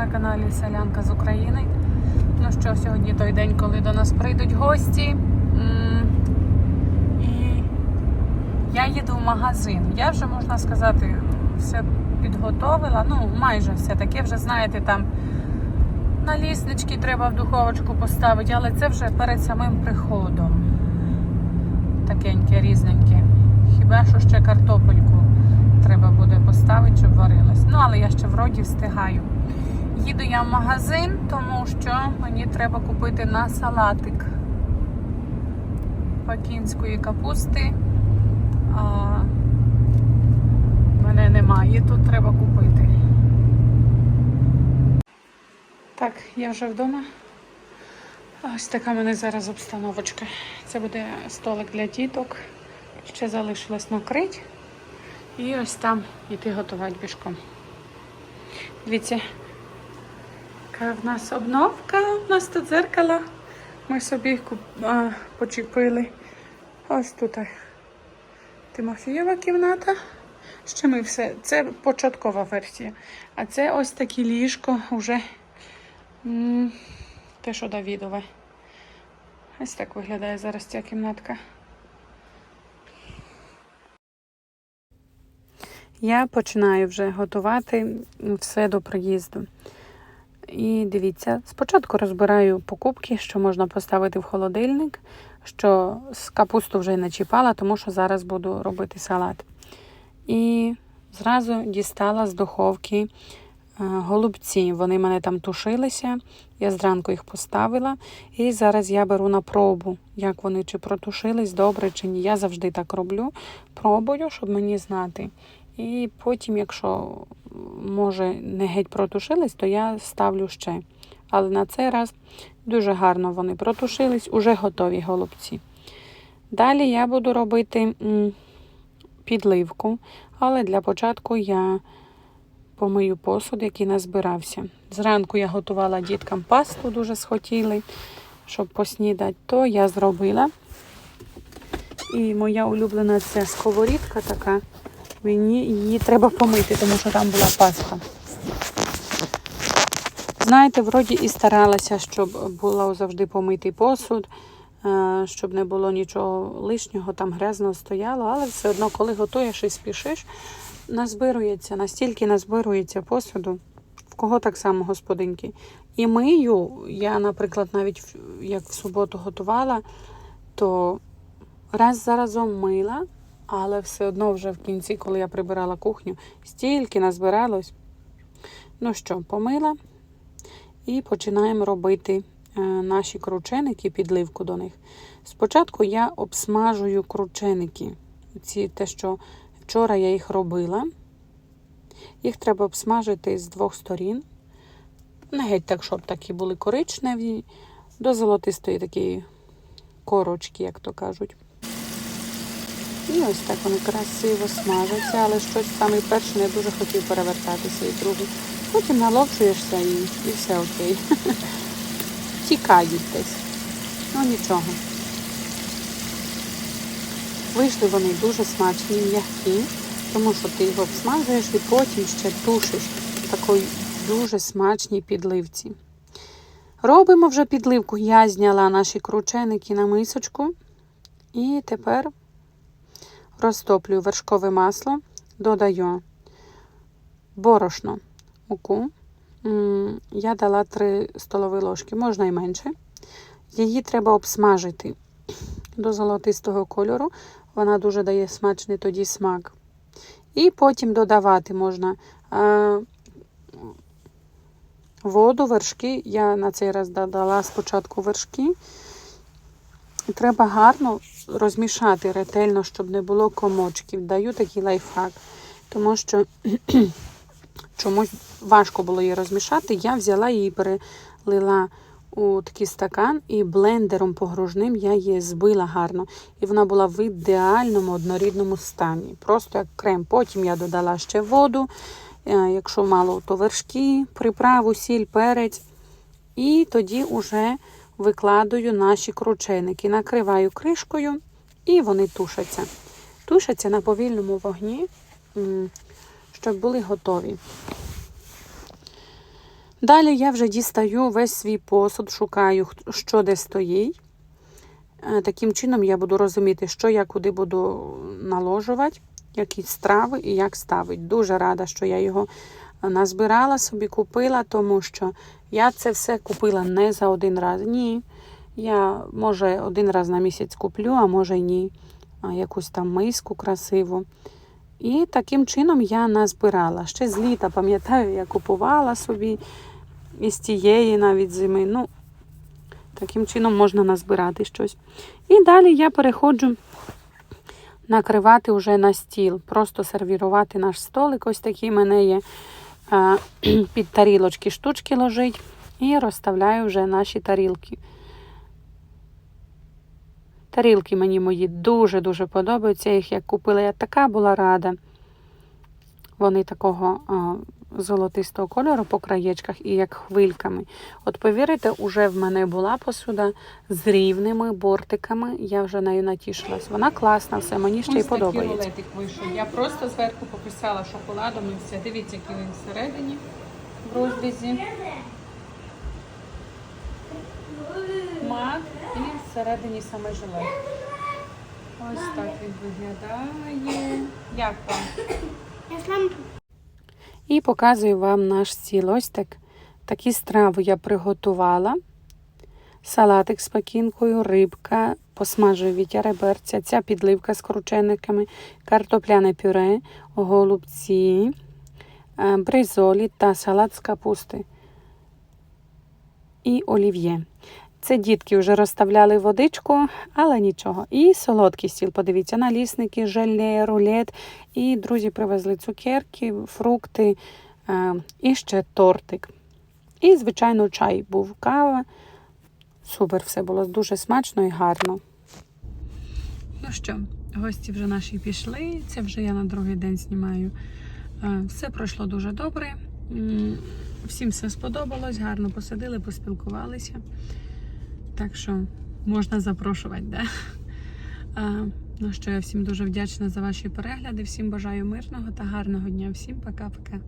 на каналі Селянка з України. Ну що, сьогодні той день, коли до нас прийдуть гості. І я їду в магазин. Я вже, можна сказати, все підготовила. Ну, майже все таке. Вже знаєте, там наліснички треба в духовочку поставити, але це вже перед самим приходом. Такеньке, різненьке. Хіба що ще картопельку треба буде поставити, щоб варилась. Ну, але я ще вроді встигаю. Їду я в магазин, тому що мені треба купити на салатик пекінської капусти. А мене немає, тут треба купити. Так, я вже вдома. Ось така в мене зараз обстановочка. Це буде столик для діток. Ще залишилось накрити. І ось там йти готувати пішком. Дивіться, яка в нас обновка, у нас тут дзеркало. Ми собі почепили. Ось тут Тимофієва кімната. Ще ми все. Це початкова версія. А це ось таке ліжко вже те, що Давідове. Ось так виглядає зараз ця кімнатка. Я починаю вже готувати все до приїзду. І дивіться, спочатку розбираю покупки, що можна поставити в холодильник, що з капусту вже не чіпала, тому що зараз буду робити салат. І зразу дістала з духовки е, голубці. Вони мене там тушилися. Я зранку їх поставила. І зараз я беру на пробу, як вони чи протушились добре, чи ні. Я завжди так роблю. Пробую, щоб мені знати. І потім, якщо може не геть протушились, то я ставлю ще. Але на цей раз дуже гарно вони протушились, уже готові голубці. Далі я буду робити підливку, але для початку я помию посуд, який назбирався. Зранку я готувала діткам пасту, дуже схотіли, щоб поснідати, то я зробила. І моя улюблена ця сковорідка така. Мені її треба помити, тому що там була паста. Знаєте, вроді і старалася, щоб було завжди помитий посуд, е, щоб не було нічого лишнього, там грязно стояло, але все одно, коли готуєш і спішиш, назбирується, настільки назбирується посуду, в кого так само господинки. І мию, я, наприклад, навіть як в суботу готувала, то раз за разом мила, але все одно вже в кінці, коли я прибирала кухню, стільки назбиралось. Ну що, помила і починаємо робити е, наші крученики, підливку до них. Спочатку я обсмажую крученики. Ці те, що вчора я їх робила. Їх треба обсмажити з двох сторін. Не геть так, щоб такі були коричневі, до золотистої такої корочки, як то кажуть. І ось так вони красиво смажаться, але щось саме перше не дуже хотів перевертатися і другий. Потім наловчуєшся і, і все окей. Тікають десь. Ну нічого. Вийшли вони дуже смачні, м'які, тому що ти його обсмажуєш і потім ще тушиш в такій дуже смачній підливці. Робимо вже підливку. Я зняла наші крученики на мисочку. І тепер розтоплюю вершкове масло, додаю борошно, муку. Я дала 3 столові ложки, можна і менше. Її треба обсмажити до золотистого кольору. Вона дуже дає смачний тоді смак. І потім додавати можна е, воду, вершки. Я на цей раз додала спочатку вершки. Треба гарно розмішати ретельно, щоб не було комочків. Даю такий лайфхак, тому що чомусь важко було її розмішати. Я взяла її, перелила у такий стакан і блендером погружним я її збила гарно. І вона була в ідеальному однорідному стані. Просто як крем. Потім я додала ще воду. Е, Якщо мало, то вершки, приправу, сіль, перець. І тоді вже викладаю наші крученики, накриваю кришкою і вони тушаться. Тушаться на повільному вогні, щоб були готові. Далі я вже дістаю весь свій посуд, шукаю, що де стоїть. Е, Таким чином я буду розуміти, що я куди буду наложувати, які страви і як ставити. Дуже рада, що я його назбирала собі, купила, тому що я це все купила не за один раз. Ні. Я, може, один раз на місяць куплю, а може ні. Якусь там миску красиву. І таким чином я назбирала. Ще з літа, пам'ятаю, я купувала собі із тієї навіть зими. Ну, таким чином можна назбирати щось. І далі я переходжу накривати вже на стіл. Просто сервірувати наш столик. Ось такий мене є під тарілочки штучки ложить. І розставляю вже наші тарілки. Тарілки мені мої дуже-дуже подобаються. Їх як купила, я така була рада. Вони такого золотистого кольору по краєчках і як хвильками. От повірите, уже в мене була посуда з рівними бортиками. Я вже нею натішилась. Вона класна, все мені ще й подобається. рулетик вийшов. Я просто зверху пописала шоколадом і все. Дивіться, який він всередині в розрізі. Мак і всередині саме желе. Ось так він виглядає. Як вам? І показую вам наш стіл. Такі страви я приготувала. Салатик з пекінкою, рибка, посмажую вітя реберця, ця підливка з кручениками, картопляне пюре, голубці, е, бризолі та салат з капусти. І олів'є. Це дітки вже розставляли водичку, але нічого. І солодкий стіл. Подивіться, налісники, желе, рулет. І друзі привезли цукерки, фрукти е, і ще тортик. І, звичайно, чай був кава. Супер, все було дуже смачно і гарно. Ну що, гості вже наші пішли. Це вже я на другий день знімаю. Е, Все пройшло дуже добре. Всім все сподобалось, гарно посидили, поспілкувалися. Так що можна запрошувати, да? А, ну що, я всім дуже вдячна за ваші перегляди. Всім бажаю мирного та гарного дня. Всім пока-пока.